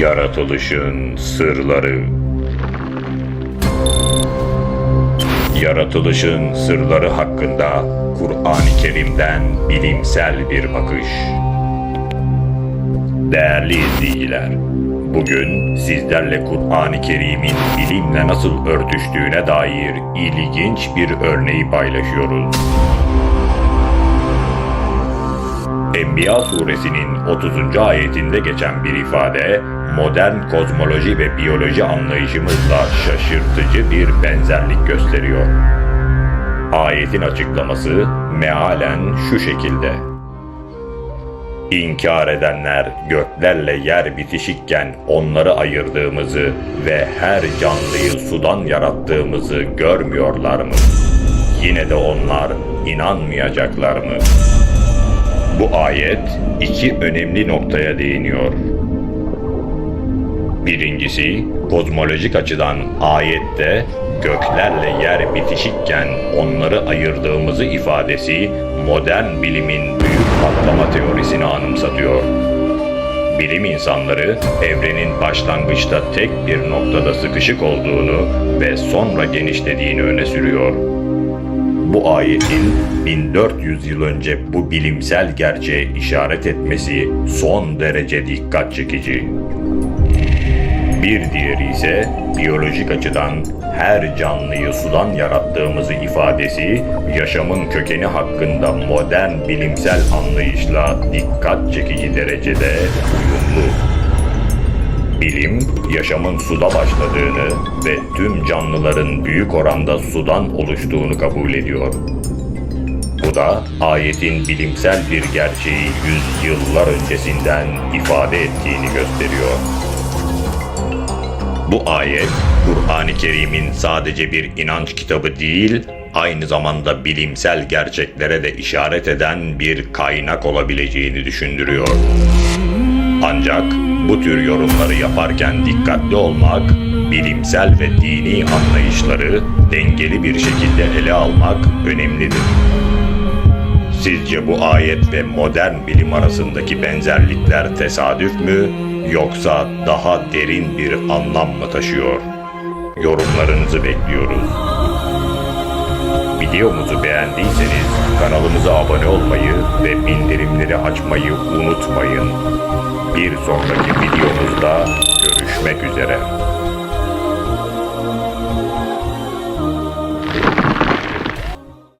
Yaratılışın sırları Yaratılışın sırları hakkında Kur'an-ı Kerim'den bilimsel bir bakış. Değerli izleyiciler, bugün sizlerle Kur'an-ı Kerim'in bilimle nasıl örtüştüğüne dair ilginç bir örneği paylaşıyoruz. Enbiya suresinin 30. ayetinde geçen bir ifade, modern kozmoloji ve biyoloji anlayışımızla şaşırtıcı bir benzerlik gösteriyor. Ayetin açıklaması mealen şu şekilde. İnkar edenler göklerle yer bitişikken onları ayırdığımızı ve her canlıyı sudan yarattığımızı görmüyorlar mı? Yine de onlar inanmayacaklar mı? Bu ayet iki önemli noktaya değiniyor. Birincisi, kozmolojik açıdan ayette göklerle yer bitişikken onları ayırdığımızı ifadesi modern bilimin büyük patlama teorisini anımsatıyor. Bilim insanları evrenin başlangıçta tek bir noktada sıkışık olduğunu ve sonra genişlediğini öne sürüyor. Bu ayetin 1400 yıl önce bu bilimsel gerçeğe işaret etmesi son derece dikkat çekici. Bir diğeri ise biyolojik açıdan her canlıyı sudan yarattığımızı ifadesi yaşamın kökeni hakkında modern bilimsel anlayışla dikkat çekici derecede uyumlu. Bilim, yaşamın suda başladığını ve tüm canlıların büyük oranda sudan oluştuğunu kabul ediyor. Bu da ayetin bilimsel bir gerçeği yüzyıllar öncesinden ifade ettiğini gösteriyor. Bu ayet, Kur'an-ı Kerim'in sadece bir inanç kitabı değil, aynı zamanda bilimsel gerçeklere de işaret eden bir kaynak olabileceğini düşündürüyor. Ancak bu tür yorumları yaparken dikkatli olmak, bilimsel ve dini anlayışları dengeli bir şekilde ele almak önemlidir. Sizce bu ayet ve modern bilim arasındaki benzerlikler tesadüf mü yoksa daha derin bir anlam mı taşıyor? Yorumlarınızı bekliyoruz. Videomuzu beğendiyseniz kanalımıza abone olmayı ve bildirimleri açmayı unutmayın. Bir sonraki videomuzda görüşmek üzere.